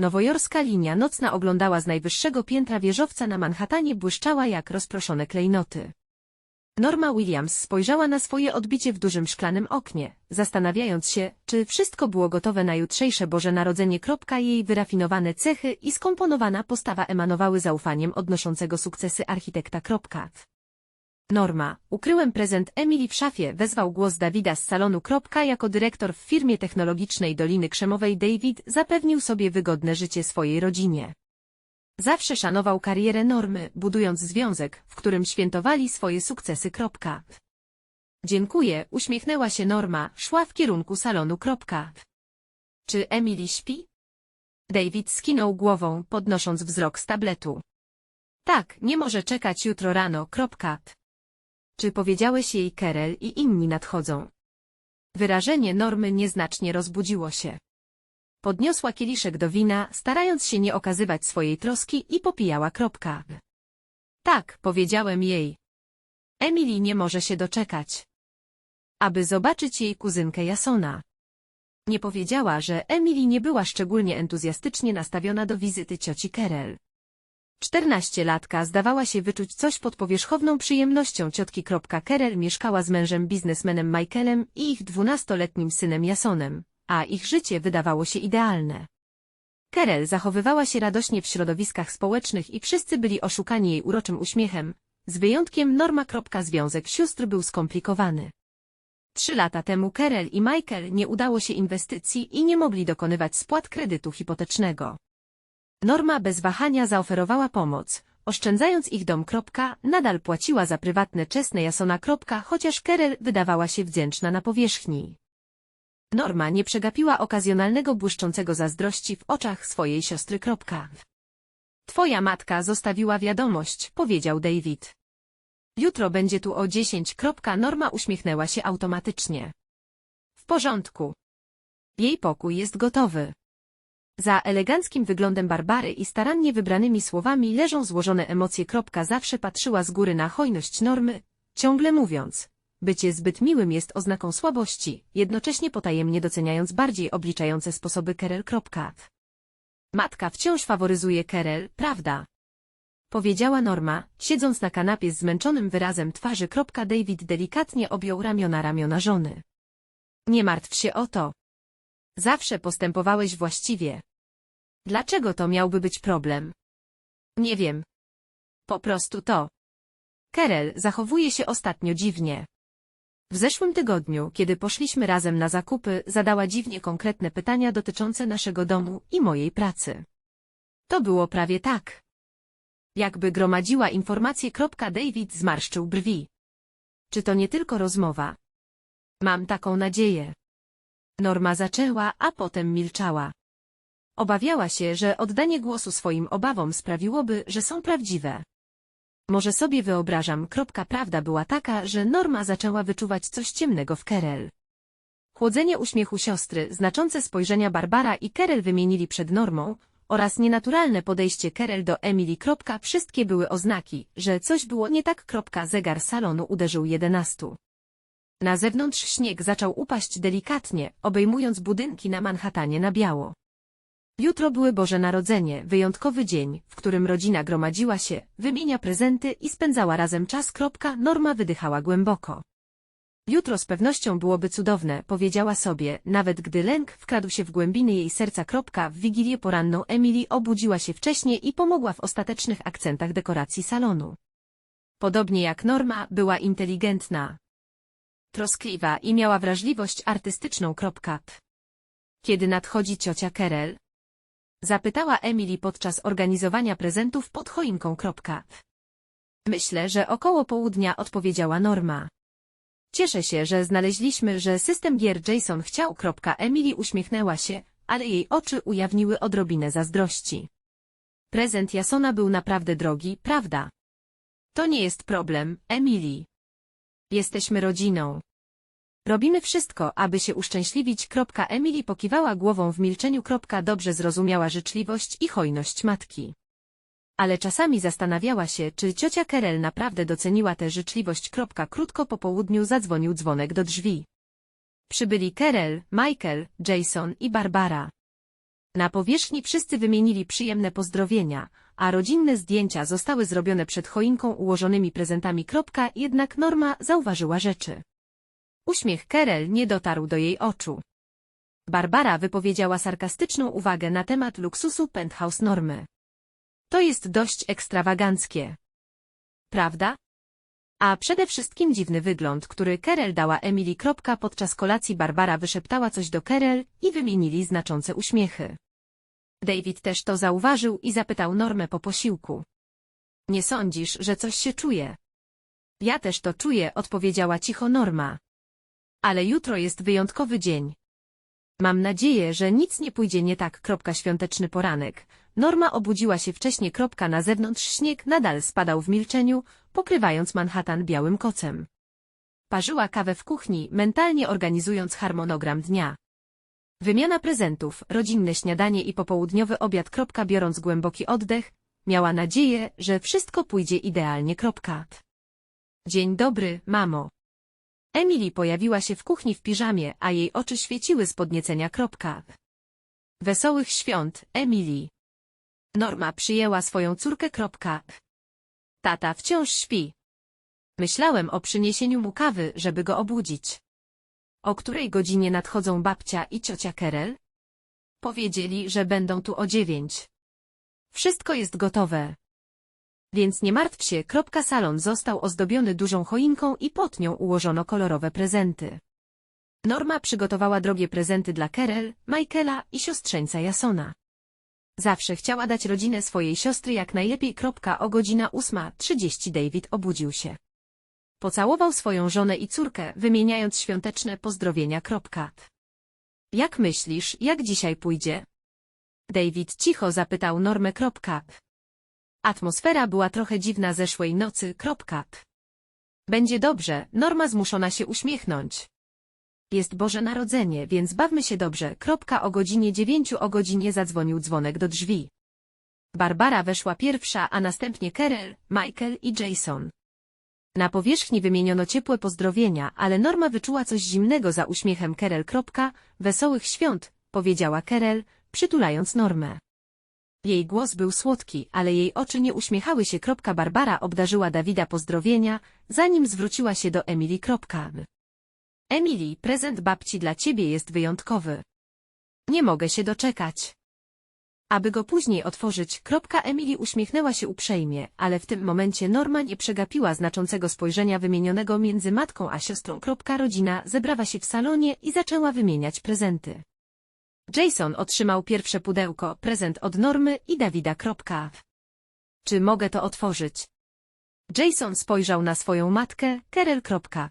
Nowojorska linia nocna oglądała z najwyższego piętra wieżowca na Manhattanie błyszczała jak rozproszone klejnoty. Norma Williams spojrzała na swoje odbicie w dużym szklanym oknie, zastanawiając się, czy wszystko było gotowe na jutrzejsze Boże Narodzenie. Jej wyrafinowane cechy i skomponowana postawa emanowały zaufaniem odnoszącego sukcesy architekta. Norma, ukryłem prezent Emily w szafie, wezwał głos Dawida z salonu. Jako dyrektor w firmie technologicznej Doliny Krzemowej David zapewnił sobie wygodne życie swojej rodzinie. Zawsze szanował karierę Normy, budując związek, w którym świętowali swoje sukcesy. Dziękuję, uśmiechnęła się Norma, szła w kierunku salonu. Czy Emily śpi? David skinął głową, podnosząc wzrok z tabletu. Tak, nie może czekać jutro rano. Czy powiedziałeś jej Kerel i inni nadchodzą? Wyrażenie Normy nieznacznie rozbudziło się. Podniosła kieliszek do wina, starając się nie okazywać swojej troski i popijała kropka. Tak, powiedziałem jej. Emily nie może się doczekać. Aby zobaczyć jej kuzynkę Jasona. Nie powiedziała, że Emily nie była szczególnie entuzjastycznie nastawiona do wizyty cioci Kerel. Czternastolatka zdawała się wyczuć coś pod powierzchowną przyjemnością ciotki. Kerel mieszkała z mężem biznesmenem Michaelem i ich dwunastoletnim synem Jasonem, a ich życie wydawało się idealne. Kerel zachowywała się radośnie w środowiskach społecznych i wszyscy byli oszukani jej uroczym uśmiechem, z wyjątkiem Norma. Związek sióstr był skomplikowany. Trzy lata temu Kerel i Michael nie udało się inwestycji i nie mogli dokonywać spłat kredytu hipotecznego. Norma bez wahania zaoferowała pomoc, oszczędzając ich dom. Nadal płaciła za prywatne czesne Jasona. Chociaż Kerel wydawała się wdzięczna na powierzchni. Norma nie przegapiła okazjonalnego błyszczącego zazdrości w oczach swojej siostry. Twoja matka zostawiła wiadomość, powiedział David. Jutro będzie tu o dziesięć. Norma uśmiechnęła się automatycznie. W porządku. Jej pokój jest gotowy. Za eleganckim wyglądem Barbary i starannie wybranymi słowami leżą złożone emocje. Zawsze patrzyła z góry na hojność Normy, ciągle mówiąc, bycie zbyt miłym jest oznaką słabości, jednocześnie potajemnie doceniając bardziej obliczające sposoby Kerel. Matka wciąż faworyzuje Kerel, prawda? Powiedziała Norma, siedząc na kanapie z zmęczonym wyrazem twarzy. David delikatnie objął ramiona ramiona żony. Nie martw się o to. Zawsze postępowałeś właściwie. Dlaczego to miałby być problem? Nie wiem. Po prostu to. Kerel zachowuje się ostatnio dziwnie. W zeszłym tygodniu, kiedy poszliśmy razem na zakupy, zadała dziwnie konkretne pytania dotyczące naszego domu i mojej pracy. To było prawie tak. Jakby gromadziła informacje. David zmarszczył brwi. Czy to nie tylko rozmowa? Mam taką nadzieję. Norma zaczęła, a potem milczała. Obawiała się, że oddanie głosu swoim obawom sprawiłoby, że są prawdziwe. Może sobie wyobrażam. Kropka prawda była taka, że Norma zaczęła wyczuwać coś ciemnego w Kerel. Chłodzenie uśmiechu siostry, znaczące spojrzenia Barbara i Kerel wymienili przed Normą oraz nienaturalne podejście Kerel do Emily. Wszystkie były oznaki, że coś było nie tak. Zegar salonu uderzył jedenastu. Na zewnątrz śnieg zaczął upaść delikatnie, obejmując budynki na Manhattanie na biało. Jutro były Boże Narodzenie, wyjątkowy dzień, w którym rodzina gromadziła się, wymienia prezenty i spędzała razem czas. Norma wydychała głęboko. Jutro z pewnością byłoby cudowne, powiedziała sobie, nawet gdy lęk wkradł się w głębiny jej serca. W wigilię poranną Emily obudziła się wcześnie i pomogła w ostatecznych akcentach dekoracji salonu. Podobnie jak Norma, była inteligentna, troskliwa i miała wrażliwość artystyczną. Kiedy nadchodzi ciocia Kerel? Zapytała Emily podczas organizowania prezentów pod choinką. Myślę, że około południa odpowiedziała Norma. Cieszę się, że znaleźliśmy, że system gier Jason chciał. Emily uśmiechnęła się, ale jej oczy ujawniły odrobinę zazdrości. Prezent Jasona był naprawdę drogi, prawda? To nie jest problem, Emily. Jesteśmy rodziną. Robimy wszystko, aby się uszczęśliwić. Emily pokiwała głową w milczeniu. Dobrze zrozumiała życzliwość i hojność matki. Ale czasami zastanawiała się, czy ciocia Kerel naprawdę doceniła tę życzliwość. Krótko po południu zadzwonił dzwonek do drzwi. Przybyli Kerel, Michael, Jason i Barbara. Na powierzchni wszyscy wymienili przyjemne pozdrowienia, a rodzinne zdjęcia zostały zrobione przed choinką ułożonymi prezentami. Kropka, Jednak Norma zauważyła rzeczy. Uśmiech Kerel nie dotarł do jej oczu. Barbara wypowiedziała sarkastyczną uwagę na temat luksusu penthouse Normy. To jest dość ekstrawaganckie. Prawda? A przede wszystkim dziwny wygląd, który Kerel dała Emily. Podczas kolacji Barbara wyszeptała coś do Kerel i wymienili znaczące uśmiechy. David też to zauważył i zapytał Normę po posiłku. Nie sądzisz, że coś się czuje? Ja też to czuję, odpowiedziała cicho Norma. Ale jutro jest wyjątkowy dzień. Mam nadzieję, że nic nie pójdzie nie tak. Kropka świąteczny poranek. Norma obudziła się wcześnie. Kropka na zewnątrz śnieg nadal spadał w milczeniu, pokrywając Manhattan białym kocem. Parzyła kawę w kuchni, mentalnie organizując harmonogram dnia. Wymiana prezentów, rodzinne śniadanie i popołudniowy obiad. Biorąc głęboki oddech, miała nadzieję, że wszystko pójdzie idealnie. Dzień dobry, mamo. Emily pojawiła się w kuchni w piżamie, a jej oczy świeciły z podniecenia. Wesołych świąt, Emily. Norma przyjęła swoją córkę. Tata wciąż śpi. Myślałem o przyniesieniu mu kawy, żeby go obudzić. O której godzinie nadchodzą babcia i ciocia Kerel? Powiedzieli, że będą tu o dziewięć. Wszystko jest gotowe. Więc nie martw się. Kropka salon został ozdobiony dużą choinką i pod nią ułożono kolorowe prezenty. Norma przygotowała drogie prezenty dla Kerel, Michaela i siostrzeńca Jasona. Zawsze chciała dać rodzinę swojej siostry jak najlepiej. Kropka o godzina 8.30 David obudził się. Pocałował swoją żonę i córkę, wymieniając świąteczne pozdrowienia. Jak myślisz, jak dzisiaj pójdzie? David cicho zapytał Normę. Atmosfera była trochę dziwna zeszłej nocy. Będzie dobrze, Norma zmuszona się uśmiechnąć. Jest Boże Narodzenie, więc bawmy się dobrze. Kropka o godzinie dziewięciu o godzinie zadzwonił dzwonek do drzwi. Barbara weszła pierwsza, a następnie Kerel, Michael i Jason. Na powierzchni wymieniono ciepłe pozdrowienia, ale Norma wyczuła coś zimnego za uśmiechem Kerel. Wesołych świąt, powiedziała Kerel, przytulając Normę. Jej głos był słodki, ale jej oczy nie uśmiechały się. Barbara obdarzyła Dawida pozdrowienia, zanim zwróciła się do Emily. Emily, prezent babci dla ciebie jest wyjątkowy. Nie mogę się doczekać. Aby go później otworzyć, kropka Emily uśmiechnęła się uprzejmie, ale w tym momencie Norma nie przegapiła znaczącego spojrzenia wymienionego między matką a siostrą. Kropka rodzina zebrała się w salonie i zaczęła wymieniać prezenty. Jason otrzymał pierwsze pudełko, prezent od Normy i Dawida. Kropka. Czy mogę to otworzyć? Jason spojrzał na swoją matkę, Kerel. Kropka.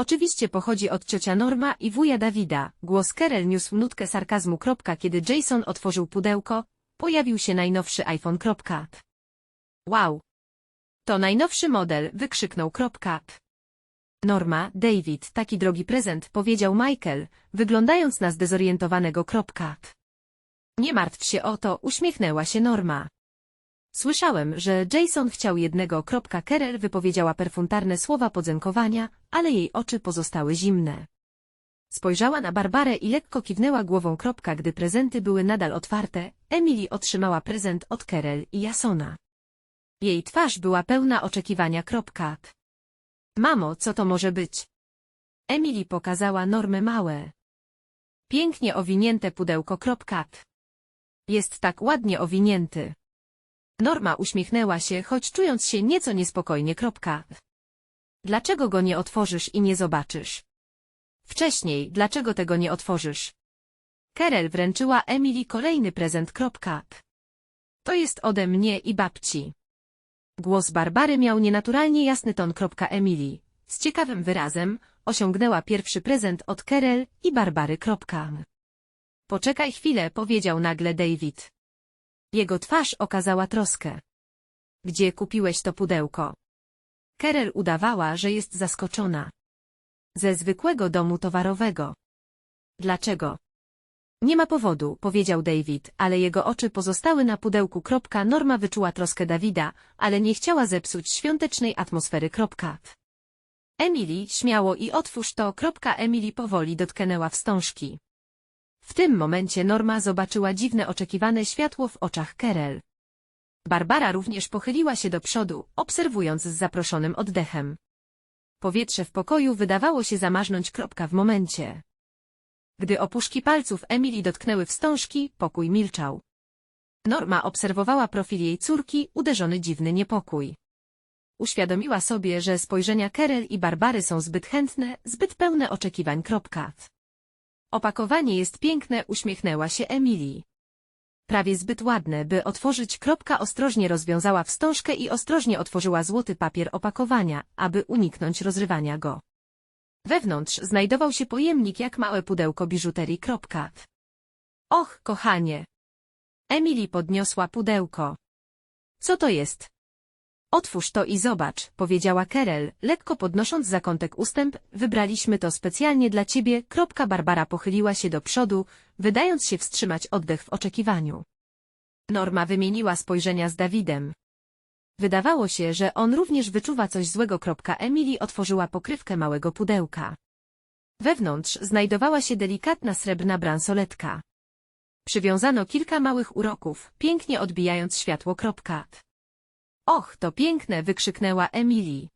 Oczywiście pochodzi od ciocia Norma i wuja Dawida. Głos Kerel niósł nutkę sarkazmu. Kiedy Jason otworzył pudełko, pojawił się najnowszy iPhone. Wow! To najnowszy model, wykrzyknął. Norma, David, taki drogi prezent, powiedział Michael, wyglądając na zdezorientowanego. Nie martw się o to, uśmiechnęła się Norma. Słyszałem, że Jason chciał jednego. Kerel wypowiedziała perfuntarne słowa podziękowania, ale jej oczy pozostały zimne. Spojrzała na Barbarę i lekko kiwnęła głową. Gdy prezenty były nadal otwarte, Emily otrzymała prezent od Kerel i Jasona. Jej twarz była pełna oczekiwania. Mamo, co to może być? Emily pokazała Normę małe. Pięknie owinięte pudełko. Jest tak ładnie owinięty. Norma uśmiechnęła się, choć czując się nieco niespokojnie. Kropka. Dlaczego go nie otworzysz i nie zobaczysz? Wcześniej, dlaczego tego nie otworzysz? Kerel wręczyła Emily kolejny prezent. Kropka. To jest ode mnie i babci. Głos Barbary miał nienaturalnie jasny ton. Kropka Emily. Z ciekawym wyrazem osiągnęła pierwszy prezent od Kerel i Barbary. Kropka. Poczekaj chwilę, powiedział nagle David. Jego twarz okazała troskę. Gdzie kupiłeś to pudełko? Kerel udawała, że jest zaskoczona. Ze zwykłego domu towarowego. Dlaczego? Nie ma powodu, powiedział David, ale jego oczy pozostały na pudełku. Norma wyczuła troskę Dawida, ale nie chciała zepsuć świątecznej atmosfery. Emily, śmiało i otwórz to. Emily powoli dotknęła wstążki. W tym momencie Norma zobaczyła dziwne oczekiwane światło w oczach Kerel. Barbara również pochyliła się do przodu, obserwując z zaproszonym oddechem. Powietrze w pokoju wydawało się zamarzną kropka w momencie. Gdy opuszki palców Emily dotknęły wstążki, pokój milczał. Norma obserwowała profil jej córki, uderzony dziwny niepokój. Uświadomiła sobie, że spojrzenia Kerel i Barbary są zbyt chętne, zbyt pełne oczekiwań. Kropka. Opakowanie jest piękne, uśmiechnęła się Emily. Prawie zbyt ładne, by otworzyć. Kropka ostrożnie rozwiązała wstążkę i ostrożnie otworzyła złoty papier opakowania, aby uniknąć rozrywania go. Wewnątrz znajdował się pojemnik jak małe pudełko biżuterii. Kropka. Och, kochanie! Emily podniosła pudełko. Co to jest? Otwórz to i zobacz, powiedziała Kerel, lekko podnosząc zakątek ustęp, wybraliśmy to specjalnie dla ciebie. Kropka Barbara pochyliła się do przodu, wydając się wstrzymać oddech w oczekiwaniu. Norma wymieniła spojrzenia z Dawidem. Wydawało się, że on również wyczuwa coś złego. Emily otworzyła pokrywkę małego pudełka. Wewnątrz znajdowała się delikatna srebrna bransoletka. Przywiązano kilka małych uroków, pięknie odbijając światło. Kropka. Och, to piękne, wykrzyknęła Emily.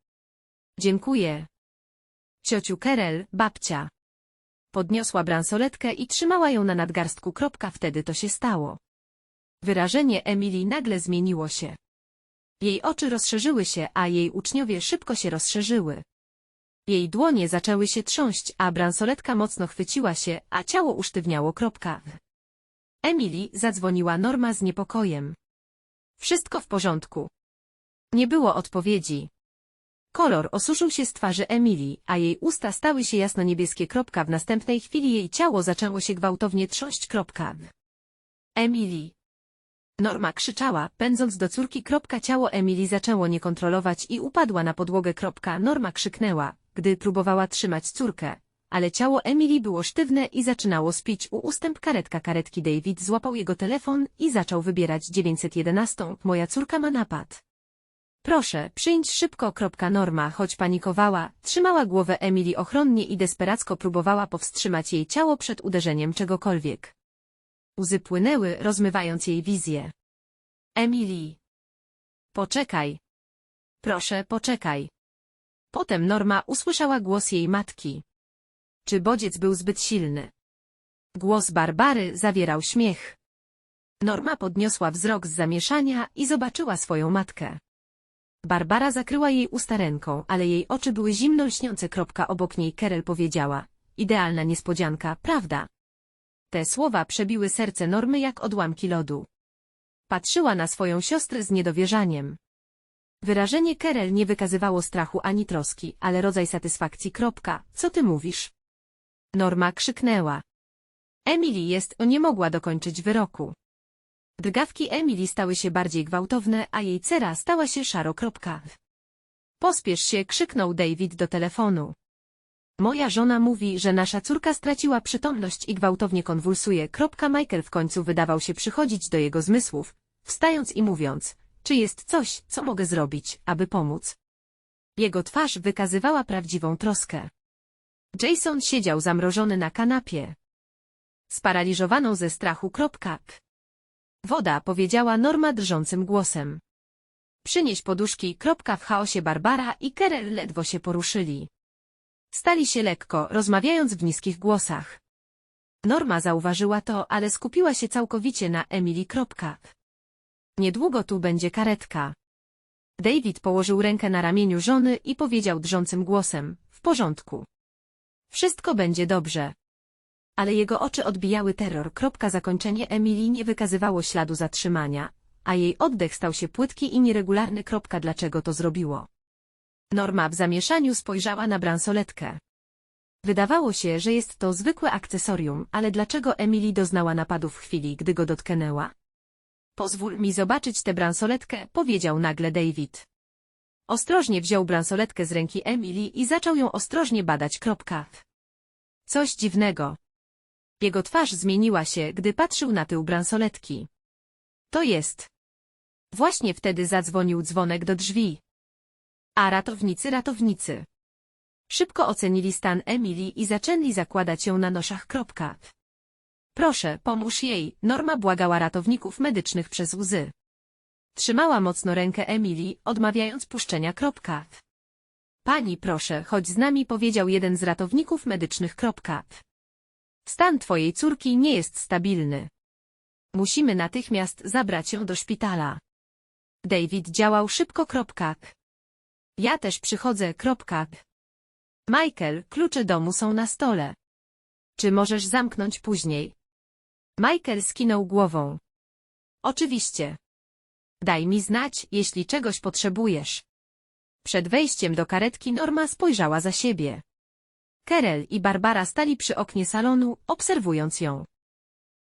Dziękuję. Ciociu Kerel, babcia. Podniosła bransoletkę i trzymała ją na nadgarstku. Kropka, wtedy to się stało. Wyrażenie Emily nagle zmieniło się. Jej oczy rozszerzyły się, a jej uczniowie szybko się rozszerzyły. Jej dłonie zaczęły się trząść, a bransoletka mocno chwyciła się, a ciało usztywniało. Kropka. Emily zadzwoniła Norma z niepokojem. Wszystko w porządku. Nie było odpowiedzi. Kolor osuszył się z twarzy Emily, a jej usta stały się jasno-niebieskie. Kropka. W następnej chwili jej ciało zaczęło się gwałtownie trząść. Emily. Norma krzyczała, pędząc do córki. Ciało Emily zaczęło nie kontrolować i upadła na podłogę. Norma krzyknęła, gdy próbowała trzymać córkę, ale ciało Emily było sztywne i zaczynało spić u ustęp karetka karetki. David złapał jego telefon i zaczął wybierać 911. Moja córka ma napad. Proszę, przyjdź szybko. Norma, choć panikowała, trzymała głowę Emily ochronnie i desperacko próbowała powstrzymać jej ciało przed uderzeniem czegokolwiek. Łzy płynęły, rozmywając jej wizję. Emily. Poczekaj. Proszę, poczekaj. Potem Norma usłyszała głos jej matki. Czy bodziec był zbyt silny? Głos Barbary zawierał śmiech. Norma podniosła wzrok z zamieszania i zobaczyła swoją matkę. Barbara zakryła jej usta ręką, ale jej oczy były zimno lśniące. Obok niej Kerel powiedziała. Idealna niespodzianka, prawda? Te słowa przebiły serce Normy jak odłamki lodu. Patrzyła na swoją siostrę z niedowierzaniem. Wyrażenie Kerel nie wykazywało strachu ani troski, ale rodzaj satysfakcji. Co ty mówisz? Norma krzyknęła. Emily jest, nie mogła dokończyć wyroku. Drgawki Emily stały się bardziej gwałtowne, a jej cera stała się szaro. Pospiesz się, krzyknął David do telefonu. Moja żona mówi, że nasza córka straciła przytomność i gwałtownie konwulsuje. Michael w końcu wydawał się przychodzić do jego zmysłów, wstając i mówiąc, czy jest coś, co mogę zrobić, aby pomóc. Jego twarz wykazywała prawdziwą troskę. Jason siedział zamrożony na kanapie. Sparaliżowaną ze strachu. Woda, powiedziała Norma drżącym głosem. Przynieś poduszki. Kropka w chaosie Barbara i Kerel ledwo się poruszyli. Stali się lekko, rozmawiając w niskich głosach. Norma zauważyła to, ale skupiła się całkowicie na Emily. Kropka. Niedługo tu będzie karetka. David położył rękę na ramieniu żony i powiedział drżącym głosem, w porządku. Wszystko będzie dobrze ale jego oczy odbijały terror. Zakończenie Emily nie wykazywało śladu zatrzymania, a jej oddech stał się płytki i nieregularny. Dlaczego to zrobiło? Norma w zamieszaniu spojrzała na bransoletkę. Wydawało się, że jest to zwykłe akcesorium, ale dlaczego Emily doznała napadu w chwili, gdy go dotknęła? Pozwól mi zobaczyć tę bransoletkę, powiedział nagle David. Ostrożnie wziął bransoletkę z ręki Emily i zaczął ją ostrożnie badać. Coś dziwnego. Jego twarz zmieniła się, gdy patrzył na tył bransoletki. To jest. Właśnie wtedy zadzwonił dzwonek do drzwi. A ratownicy, ratownicy. Szybko ocenili stan Emily i zaczęli zakładać ją na noszach. Kropka. Proszę, pomóż jej, Norma błagała ratowników medycznych przez łzy. Trzymała mocno rękę Emilii, odmawiając puszczenia kropka. Pani proszę, chodź z nami powiedział jeden z ratowników medycznych kropka. Stan twojej córki nie jest stabilny. Musimy natychmiast zabrać ją do szpitala. David działał szybko kropka. Ja też przychodzę kropka. Michael, klucze domu są na stole. Czy możesz zamknąć później? Michael skinął głową. Oczywiście. Daj mi znać, jeśli czegoś potrzebujesz. Przed wejściem do karetki Norma spojrzała za siebie. Kerel i Barbara stali przy oknie salonu, obserwując ją.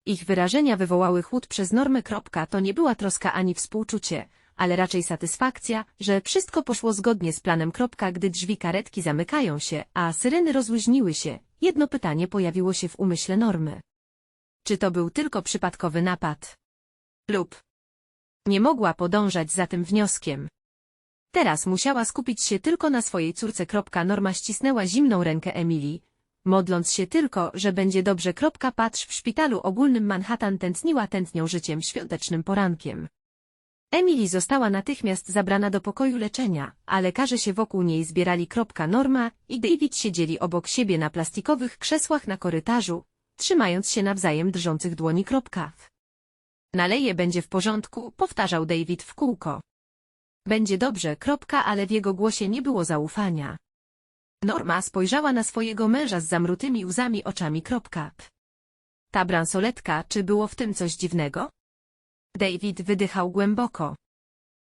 Ich wyrażenia wywołały chłód przez. Kropka, To nie była troska ani współczucie, ale raczej satysfakcja, że wszystko poszło zgodnie z planem. Gdy drzwi karetki zamykają się, a syreny rozluźniły się, jedno pytanie pojawiło się w umyśle Normy. Czy to był tylko przypadkowy napad? Lub nie mogła podążać za tym wnioskiem. Teraz musiała skupić się tylko na swojej córce. Norma ścisnęła zimną rękę Emilii, modląc się tylko, że będzie dobrze. Patrz w szpitalu ogólnym Manhattan tętniła tętnią życiem świątecznym porankiem. Emily została natychmiast zabrana do pokoju leczenia, a lekarze się wokół niej zbierali. Norma i David siedzieli obok siebie na plastikowych krzesłach na korytarzu, trzymając się nawzajem drżących dłoni. Naleje będzie w porządku, powtarzał David w kółko. Będzie dobrze, kropka, ale w jego głosie nie było zaufania. Norma spojrzała na swojego męża z zamrutymi łzami oczami. Kropka. Ta bransoletka, czy było w tym coś dziwnego? David wydychał głęboko.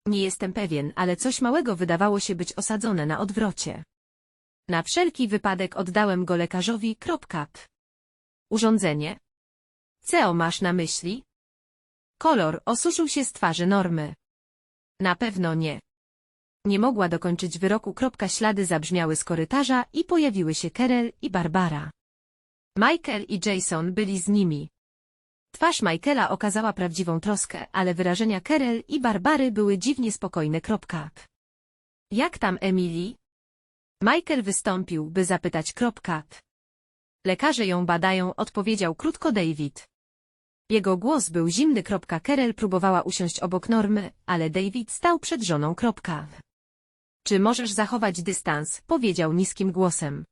Nie jestem pewien, ale coś małego wydawało się być osadzone na odwrocie. Na wszelki wypadek oddałem go lekarzowi. Kropka. Urządzenie? Co masz na myśli? Kolor osuszył się z twarzy Normy. Na pewno nie. Nie mogła dokończyć wyroku. Ślady zabrzmiały z korytarza i pojawiły się Kerel i Barbara. Michael i Jason byli z nimi. Twarz Michaela okazała prawdziwą troskę, ale wyrażenia Kerel i Barbary były dziwnie spokojne. Jak tam Emily? Michael wystąpił, by zapytać. Lekarze ją badają, odpowiedział krótko David. Jego głos był zimny. Kerel próbowała usiąść obok Normy, ale David stał przed żoną. Czy możesz zachować dystans? powiedział niskim głosem.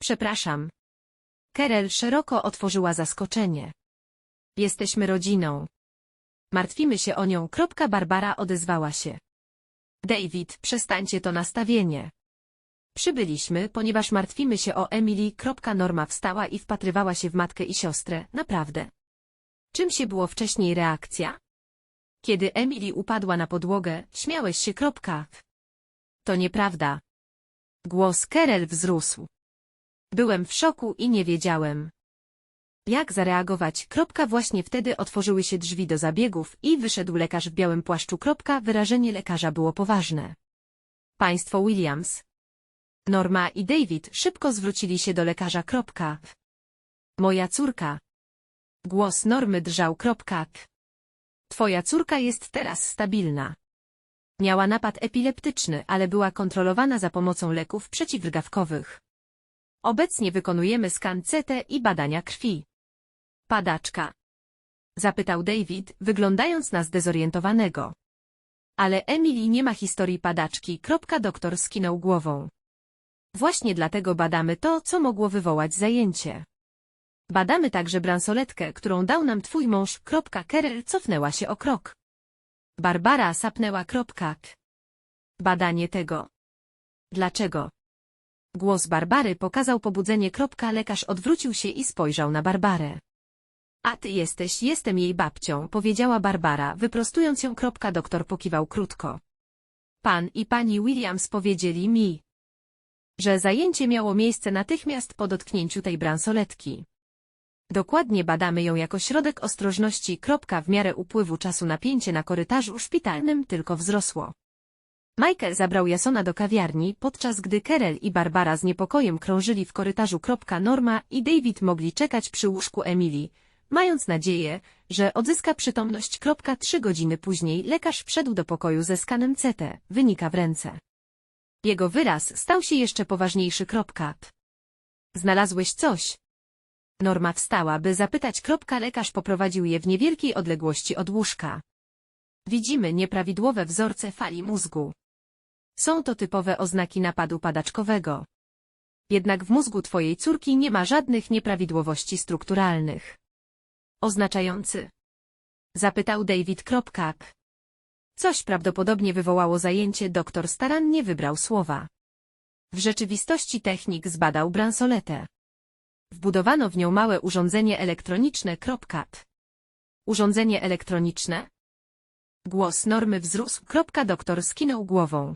Przepraszam. Kerel szeroko otworzyła zaskoczenie. Jesteśmy rodziną. Martwimy się o nią. Barbara odezwała się. David, przestańcie to nastawienie. Przybyliśmy, ponieważ martwimy się o Emily. Norma wstała i wpatrywała się w matkę i siostrę, naprawdę. Czym się było wcześniej reakcja? Kiedy Emily upadła na podłogę, śmiałeś się. Kropka. To nieprawda. Głos Kerel wzrósł. Byłem w szoku i nie wiedziałem. Jak zareagować? Kropka właśnie wtedy otworzyły się drzwi do zabiegów i wyszedł lekarz w białym płaszczu. Kropka wyrażenie lekarza było poważne. Państwo Williams. Norma i David szybko zwrócili się do lekarza. Kropka. Moja córka. Głos Normy drżał. Kropka. Twoja córka jest teraz stabilna. Miała napad epileptyczny, ale była kontrolowana za pomocą leków przeciwdrgawkowych. Obecnie wykonujemy skan CT i badania krwi. Padaczka. Zapytał David, wyglądając na zdezorientowanego. Ale Emily nie ma historii padaczki. Doktor skinął głową. Właśnie dlatego badamy to, co mogło wywołać zajęcie. Badamy także bransoletkę, którą dał nam twój mąż. Kerel cofnęła się o krok. Barbara sapnęła kropka. Badanie tego. Dlaczego? Głos Barbary pokazał pobudzenie. Lekarz odwrócił się i spojrzał na Barbarę. A ty jesteś, jestem jej babcią, powiedziała Barbara, wyprostując ją. Doktor pokiwał krótko. Pan i pani Williams powiedzieli mi, że zajęcie miało miejsce natychmiast po dotknięciu tej bransoletki. Dokładnie badamy ją jako środek ostrożności. W miarę upływu czasu napięcie na korytarzu szpitalnym tylko wzrosło. Michael zabrał Jasona do kawiarni, podczas gdy Kerel i Barbara z niepokojem krążyli w korytarzu. Norma i David mogli czekać przy łóżku Emily, mając nadzieję, że odzyska przytomność. Trzy godziny później lekarz wszedł do pokoju ze skanem CT, wynika w ręce. Jego wyraz stał się jeszcze poważniejszy. Znalazłeś coś? Norma wstała, by zapytać. Lekarz poprowadził je w niewielkiej odległości od łóżka. Widzimy nieprawidłowe wzorce fali mózgu. Są to typowe oznaki napadu padaczkowego. Jednak w mózgu twojej córki nie ma żadnych nieprawidłowości strukturalnych. Oznaczający. Zapytał David. Coś prawdopodobnie wywołało zajęcie, doktor starannie wybrał słowa. W rzeczywistości technik zbadał bransoletę. Wbudowano w nią małe urządzenie elektroniczne. Urządzenie elektroniczne? Głos normy wzrósł. Doktor skinął głową.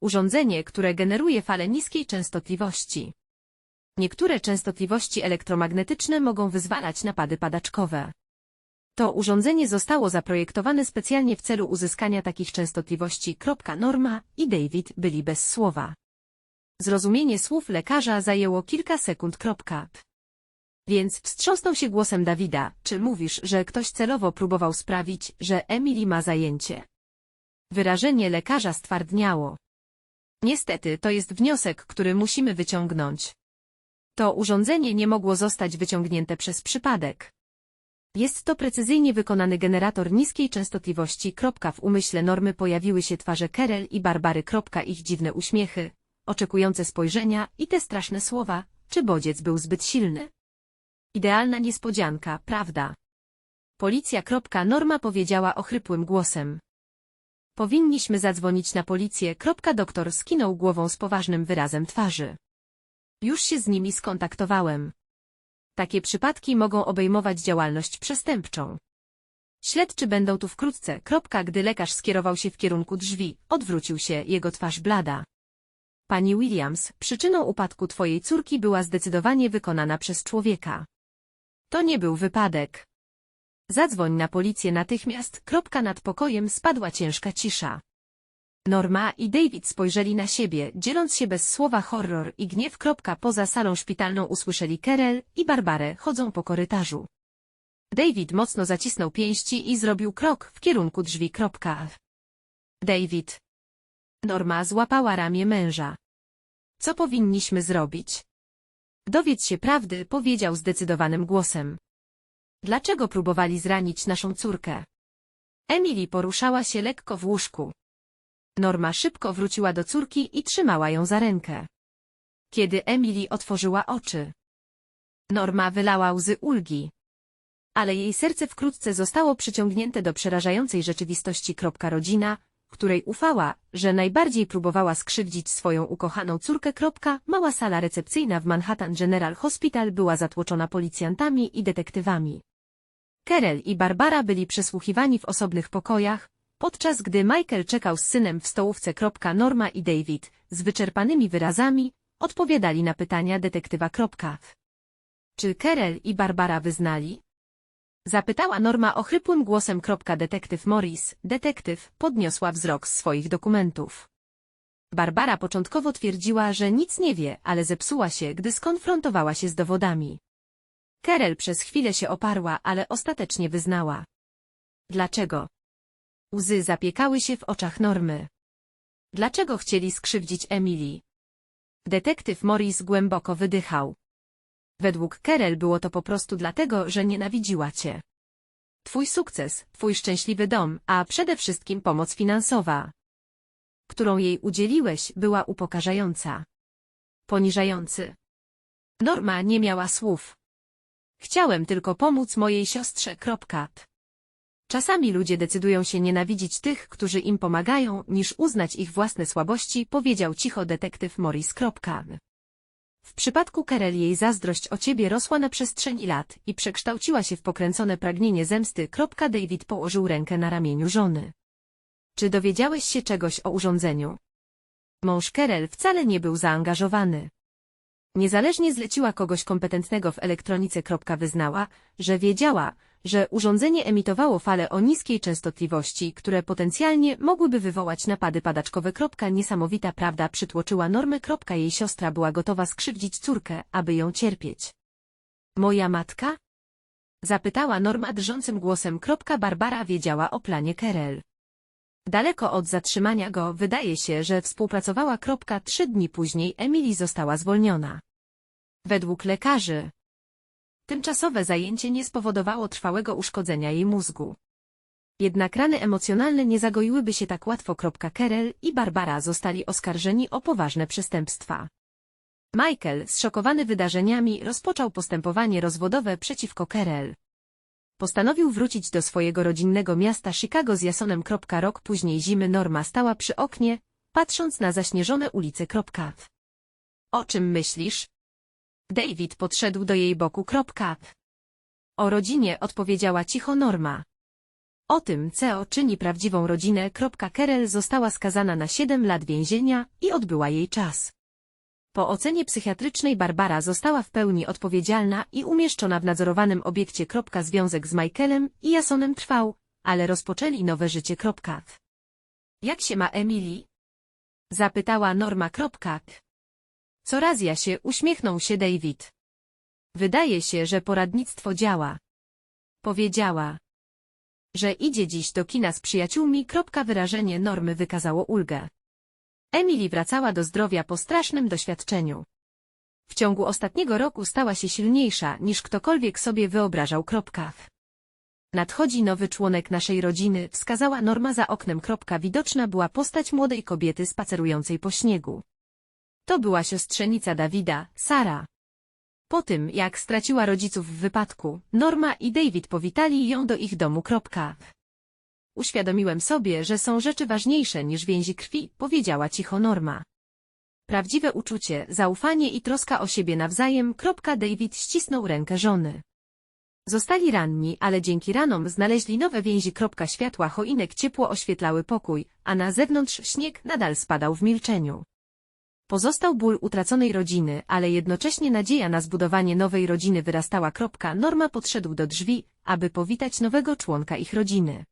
Urządzenie, które generuje fale niskiej częstotliwości. Niektóre częstotliwości elektromagnetyczne mogą wyzwalać napady padaczkowe. To urządzenie zostało zaprojektowane specjalnie w celu uzyskania takich częstotliwości. Norma i David byli bez słowa. Zrozumienie słów lekarza zajęło kilka sekund. Więc wstrząsnął się głosem Dawida. Czy mówisz, że ktoś celowo próbował sprawić, że Emily ma zajęcie? Wyrażenie lekarza stwardniało. Niestety, to jest wniosek, który musimy wyciągnąć. To urządzenie nie mogło zostać wyciągnięte przez przypadek. Jest to precyzyjnie wykonany generator niskiej częstotliwości. W umyśle normy pojawiły się twarze Kerel i Barbary. Ich dziwne uśmiechy, oczekujące spojrzenia i te straszne słowa, czy bodziec był zbyt silny. Idealna niespodzianka, prawda? Policja. Norma powiedziała ochrypłym głosem. Powinniśmy zadzwonić na policję. Doktor skinął głową z poważnym wyrazem twarzy. Już się z nimi skontaktowałem. Takie przypadki mogą obejmować działalność przestępczą. Śledczy będą tu wkrótce. Kropka, gdy lekarz skierował się w kierunku drzwi, odwrócił się, jego twarz blada. Pani Williams, przyczyną upadku twojej córki była zdecydowanie wykonana przez człowieka. To nie był wypadek. Zadzwoń na policję natychmiast. Kropka nad pokojem spadła ciężka cisza. Norma i David spojrzeli na siebie, dzieląc się bez słowa horror i gniew. Kropka poza salą szpitalną usłyszeli Kerel i Barbarę chodzą po korytarzu. David mocno zacisnął pięści i zrobił krok w kierunku drzwi. Kropka. David. Norma złapała ramię męża. Co powinniśmy zrobić? Dowiedz się prawdy, powiedział zdecydowanym głosem. Dlaczego próbowali zranić naszą córkę? Emily poruszała się lekko w łóżku. Norma szybko wróciła do córki i trzymała ją za rękę. Kiedy Emily otworzyła oczy, Norma wylała łzy ulgi. Ale jej serce wkrótce zostało przyciągnięte do przerażającej rzeczywistości. Rodzina, której ufała, że najbardziej próbowała skrzywdzić swoją ukochaną córkę. Mała sala recepcyjna w Manhattan General Hospital była zatłoczona policjantami i detektywami. Kerel i Barbara byli przesłuchiwani w osobnych pokojach, podczas gdy Michael czekał z synem w stołówce. Norma i David, z wyczerpanymi wyrazami, odpowiadali na pytania detektywa. Czy Kerel i Barbara wyznali? Zapytała Norma ochrypłym głosem. Detektyw Morris, detektyw, podniosła wzrok z swoich dokumentów. Barbara początkowo twierdziła, że nic nie wie, ale zepsuła się, gdy skonfrontowała się z dowodami. Kerel przez chwilę się oparła, ale ostatecznie wyznała. Dlaczego? Łzy zapiekały się w oczach Normy. Dlaczego chcieli skrzywdzić Emily? Detektyw Morris głęboko wydychał. Według Kerel było to po prostu dlatego, że nienawidziła cię. Twój sukces, twój szczęśliwy dom, a przede wszystkim pomoc finansowa, którą jej udzieliłeś, była upokarzająca. Poniżający. Norma nie miała słów. Chciałem tylko pomóc mojej siostrze. Czasami ludzie decydują się nienawidzić tych, którzy im pomagają, niż uznać ich własne słabości, powiedział cicho detektyw Morris. W przypadku Kerel jej zazdrość o ciebie rosła na przestrzeni lat i przekształciła się w pokręcone pragnienie zemsty. David położył rękę na ramieniu żony. Czy dowiedziałeś się czegoś o urządzeniu? Mąż Kerel wcale nie był zaangażowany. Niezależnie zleciła kogoś kompetentnego w elektronice. Wyznała, że wiedziała, że urządzenie emitowało fale o niskiej częstotliwości, które potencjalnie mogłyby wywołać napady padaczkowe. Niesamowita prawda przytłoczyła normy. Jej siostra była gotowa skrzywdzić córkę, aby ją cierpieć. Moja matka? Zapytała Norma drżącym głosem. Barbara wiedziała o planie Kerel. Daleko od zatrzymania go wydaje się, że współpracowała. Trzy dni później Emily została zwolniona. Według lekarzy, Tymczasowe zajęcie nie spowodowało trwałego uszkodzenia jej mózgu. Jednak rany emocjonalne nie zagoiłyby się tak łatwo. Kerel i Barbara zostali oskarżeni o poważne przestępstwa. Michael, zszokowany wydarzeniami, rozpoczął postępowanie rozwodowe przeciwko Kerel. Postanowił wrócić do swojego rodzinnego miasta Chicago z Jasonem. Rok później zimy Norma stała przy oknie, patrząc na zaśnieżone ulice. O czym myślisz? David podszedł do jej boku. O rodzinie odpowiedziała cicho Norma. O tym, co czyni prawdziwą rodzinę. Kerel została skazana na 7 lat więzienia i odbyła jej czas. Po ocenie psychiatrycznej Barbara została w pełni odpowiedzialna i umieszczona w nadzorowanym obiekcie. Związek z Michaelem i Jasonem trwał, ale rozpoczęli nowe życie. Jak się ma Emily? Zapytała Norma. Co razja się uśmiechnął się David. Wydaje się, że poradnictwo działa. Powiedziała, że idzie dziś do kina z przyjaciółmi. Wyrażenie Normy wykazało ulgę. Emily wracała do zdrowia po strasznym doświadczeniu. W ciągu ostatniego roku stała się silniejsza niż ktokolwiek sobie wyobrażał. Nadchodzi nowy członek naszej rodziny, wskazała Norma za oknem. Widoczna była postać młodej kobiety spacerującej po śniegu. To była siostrzenica Dawida, Sara. Po tym, jak straciła rodziców w wypadku, Norma i David powitali ją do ich domu. Uświadomiłem sobie, że są rzeczy ważniejsze niż więzi krwi, powiedziała cicho Norma. Prawdziwe uczucie, zaufanie i troska o siebie nawzajem. David ścisnął rękę żony. Zostali ranni, ale dzięki ranom znaleźli nowe więzi. Światła choinek ciepło oświetlały pokój, a na zewnątrz śnieg nadal spadał w milczeniu. Pozostał ból utraconej rodziny, ale jednocześnie nadzieja na zbudowanie nowej rodziny wyrastała. Norma podszedł do drzwi, aby powitać nowego członka ich rodziny.